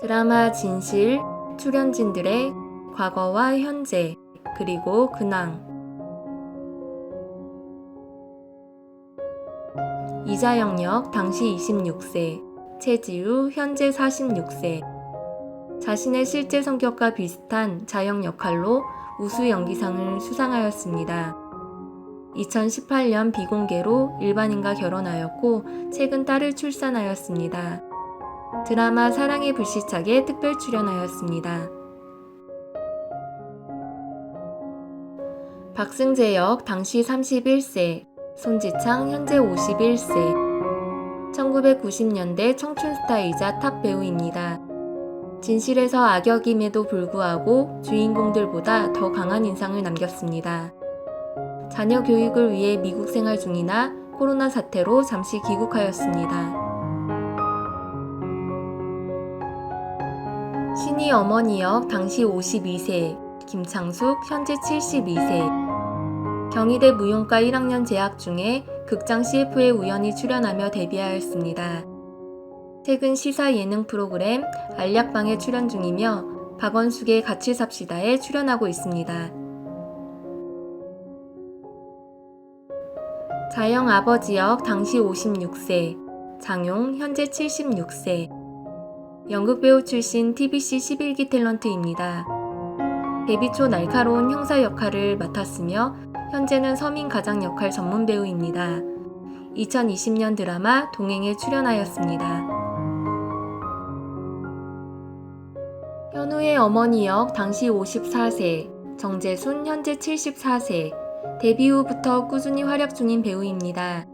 드라마 진실 출연진들의 과거와 현재 그리고 근황 이자 영 역 당시 26세 최지우 현재 46세 자신의 실제 성격과 비슷한 자영 역할로 우수 연기상을 수상하였습니다. 2018년 비공개로 일반인과 결혼하였고 최근 딸을 출산하였습니다. 드라마 사랑의 불시착에 특별 출연하였습니다. 박승재 역 당시 31세, 손지창 현재 51세. 1990년대 청춘 스타이자 탑 배우입니다. 진실에서 악역임에도 불구하고 주인공들보다 더 강한 인상을 남겼습니다. 자녀 교육을 위해 미국 생활 중이나 코로나 사태로 잠시 귀국하였습니다. 신이 어머니 역 당시 52세, 김창숙 현재 72세. 경희대 무용과 1학년 재학 중에 극장 CF에 우연히 출연하며 데뷔하였습니다. 최근 시사 예능 프로그램 알약방에 출연 중이며 박원숙의 같이 삽시다에 출연하고 있습니다. 자영 아버지 역 당시 56세, 장용 현재 76세. 연극 배우 출신 TBC 11기 탤런트입니다. 데뷔 초 날카로운 형사 역할을 맡았으며 현재는 서민 가장 역할 전문 배우입니다. 2020년 드라마 동행에 출연하였습니다. 현우의 어머니 역 당시 54세, 정재순 현재 74세, 데뷔 후부터 꾸준히 활약 중인 배우입니다.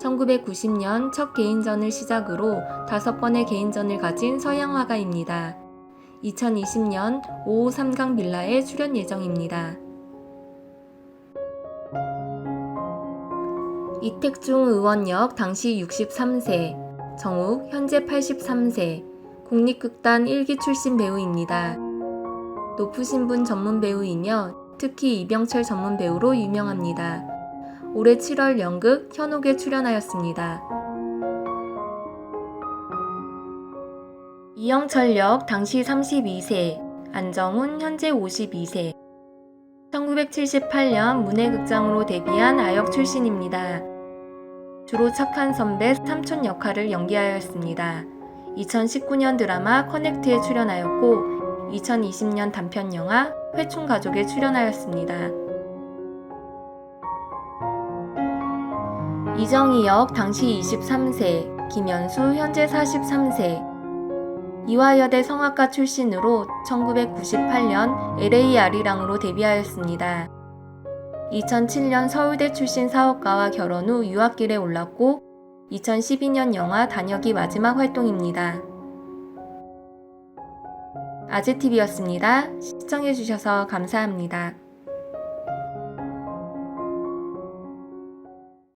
1990년 첫 개인전을 시작으로 다섯 번의 개인전을 가진 서양 화가입니다. 2020년 5호 3강 빌라에 출연 예정입니다. 이택중 의원역 당시 63세, 정욱 현재 83세, 국립극단 1기 출신 배우입니다. 높으신 분 전문 배우이며 특히 이병철 전문 배우로 유명합니다. 올해 7월 연극 현옥에 출연하였습니다. 이영철 역 당시 32세, 안정훈 현재 52세. 1978년 문예극장으로 데뷔한 아역 출신입니다. 주로 착한 선배 삼촌 역할을 연기하였습니다. 2019년 드라마 커넥트에 출연하였고 2020년 단편 영화 회충 가족에 출연하였습니다. 이정희 역 당시 23세, 김연수 현재 43세. 이화여대 성악가 출신으로 1998년 LA 아리랑으로 데뷔하였습니다. 2007년 서울대 출신 사업가와 결혼 후 유학길에 올랐고 2012년 영화 단역이 마지막 활동입니다. 아재TV였습니다. 시청해주셔서 감사합니다.